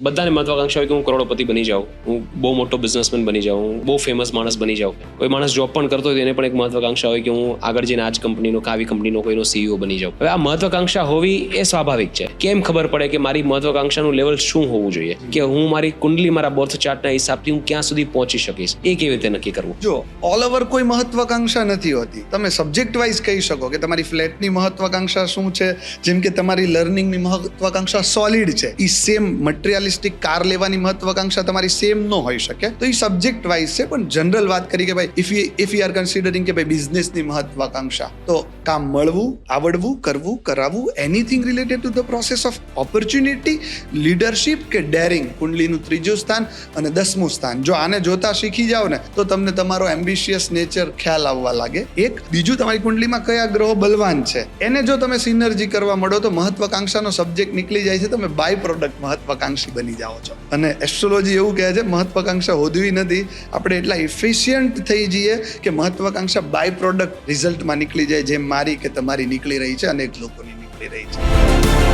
બધાને મહત્વાકાંક્ષા હોય કે હું કરોડપતિ બની જાઉં. હું બહુ મોટો બિઝનેસમેન બની જાઉં. હું બહુ ફેમસ માણસ બની જાઉં. કોઈ માણસ જોબ પણ કરતો હોય તો એને પણ એક મહત્વાકાંક્ષા હોય કે હું આગળ જઈને આ જ કંપનીનો કે આવી કંપનીનો કોઈનો સીઈઓ બની જાઉં. હવે આ મહત્વાકાંક્ષા હોવી એ સ્વાભાવિક છે. કેમ ખબર પડે કે મારી મહત્વાકાંક્ષાનું લેવલ શું હોવું જોઈએ? કે હું મારી કુંડલી મારા બર્થ ચાર્ટના હિસાબથી હું ક્યાં સુધી પહોંચી શકીશ? એ કેવી રીતે નક્કી કરવું? જો ઓલ ઓવર કોઈ મહત્વાકાંક્ષા નથી હોતી. તમે સબ્જેક્ટ વાઇઝ કહી શકો કે તમારી ફ્લેટની મહત્વાકાંક્ષા શું છે? જેમ કે તમારી લર્નિંગની મહત્વાકાંક્ષા સોલિડ છે. એ સેમ મટીરિયાલિસ્ટિક કાર લેવાની મહત્વાકાંક્ષા તમારી સેમ ન હોઈ શકે. તો એ સબ્જેક્ટ વાઇઝ છે, પણ જનરલ વાત કરી કે ભાઈ if you if you are considering કે ભાઈ બિઝનેસની મહત્વાકાંક્ષા, તો કામ મળવું, આવડવું, કરવું, કરાવવું anything related to the process of opportunity leadership કે ડેરિંગ કુંડલીનું ત્રીજું સ્થાન અને દસમું સ્થાન. જો આને જોતા શીખી જાઓ ને, તો તમને તમારો એમ્બિશિયસ નેચર ખ્યાલ આવવા લાગે. એક, બીજું તમારી કુંડલીમાં કયા ગ્રહો બલવાન છે? એને જો તમે સિનર્જી કરવા મળો, તો મહત્વાકાંક્ષાનો સબ્જેક્ટ નીકળી જાય છે, તમે બાય પ્રોડક્ટ મહત્વાકાંક્ષી. બની જાઓ છો. અને એસ્ટ્રોલોજી એવું કહે છે, મહત્વાકાંક્ષા હોદવી નથી. આપણે એટલા ઇફિશિયન્ટ થઈ જઈએ કે મહત્વાકાંક્ષા બાય પ્રોડક્ટ રિઝલ્ટમાં નીકળી જાય જેમ મારી કે તમારી નીકળી રહી છે અનેક લોકોની નીકળી રહી છે.